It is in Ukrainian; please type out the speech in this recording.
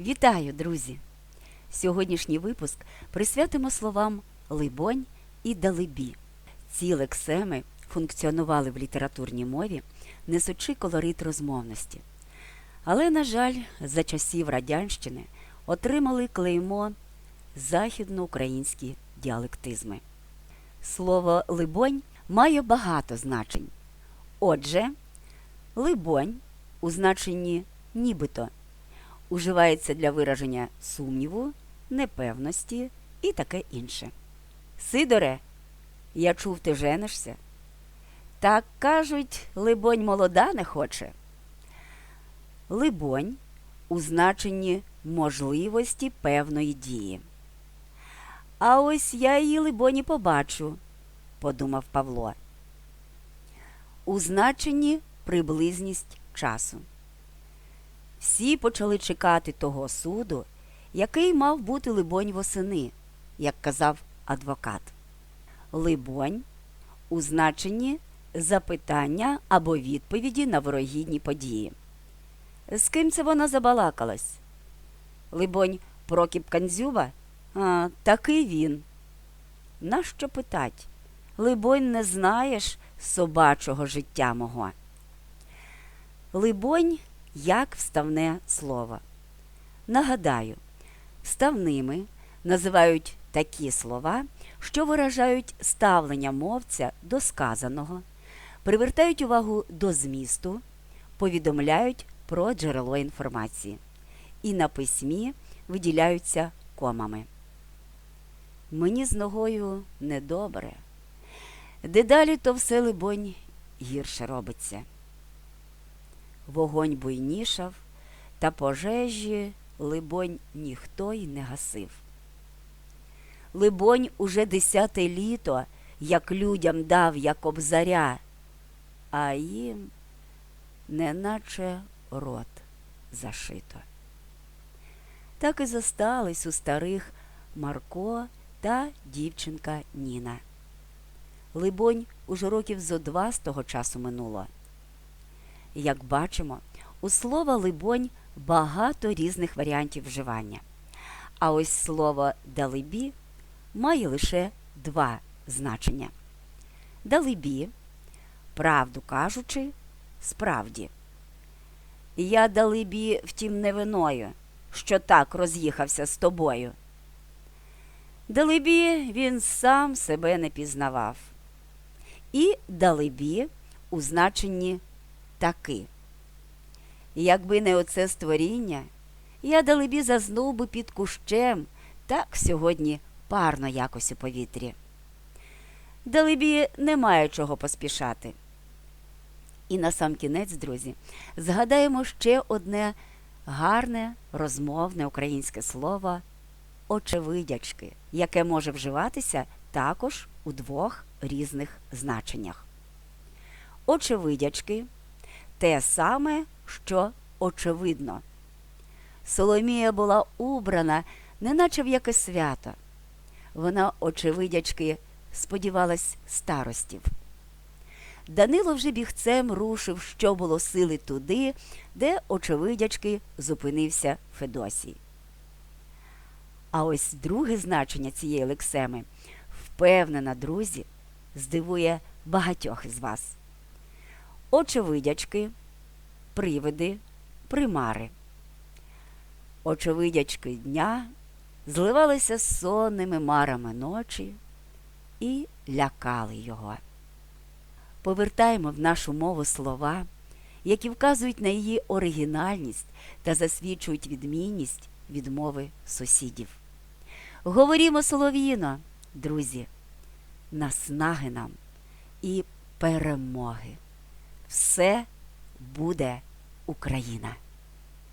Вітаю, друзі! Сьогоднішній випуск присвятимо словам либонь і далебі. Ці лексеми функціонували в літературній мові, несучи колорит розмовності. Але, на жаль, за часів радянщини отримали клеймо західноукраїнські діалектизми. Слово либонь має багато значень. Отже, либонь у значенні нібито уживається для вираження сумніву, непевності і таке інше. Сидоре, я чув, ти женишся. Так кажуть, либонь, молода не хоче. Либонь у значенні можливості певної дії. А ось я її, либонь, і побачу, подумав Павло. У значенні приблизність часу. Всі почали чекати того суду, який мав бути либонь восени, як казав адвокат. Либонь у значенні запитання або відповіді на ворогідні події. З ким це вона забалакалась? Либонь, Прокіп Канзюба? А, такий він. Нащо питать? Либонь, не знаєш собачого життя мого. Либонь, як вставне слово. Нагадаю, вставними називають такі слова, що виражають ставлення мовця до сказаного, привертають увагу до змісту, повідомляють про джерело інформації і на письмі виділяються комами. Мені з ногою недобре. Дедалі то все, либонь, гірше робиться. Вогонь буйнішав, та пожежі, либонь, ніхто й не гасив. Либонь, уже десяте літо, як людям дав як обзаря, а їм неначе рот зашито. Так і зостались у старих Марко та дівчинка Ніна. Либонь, уже років зо два з того часу минуло. Як бачимо, у слова либонь багато різних варіантів вживання. А ось слово далебі має лише два значення. Далебі, правду кажучи, справді. Я далебі втім не виною, що так роз'їхався з тобою. Далебі він сам себе не пізнавав. І далебі у значенні таки. Якби не оце створіння, я далебі зазнув би під кущем, так сьогодні парно якось у повітрі. Далебі немає чого поспішати. І на сам кінець, друзі, згадаємо ще одне гарне розмовне українське слово очевидячки, яке може вживатися також у двох різних значеннях. Очевидячки те саме, що очевидно. Соломія була убрана, неначе в яке свято. Вона, очевидячки, сподівалась старостів. Данило вже бігцем рушив, що було сили туди, де, очевидячки, зупинився Федосій. А ось друге значення цієї лексеми, впевнена, друзі, здивує багатьох із вас. Очевидячки, привиди, примари. Очевидячки дня зливалися з сонними марами ночі і лякали його. Повертаємо в нашу мову слова, які вказують на її оригінальність та засвідчують відмінність від мови сусідів. Говорімо солов'їно, друзі, наснаги нам і перемоги. Все буде Україна!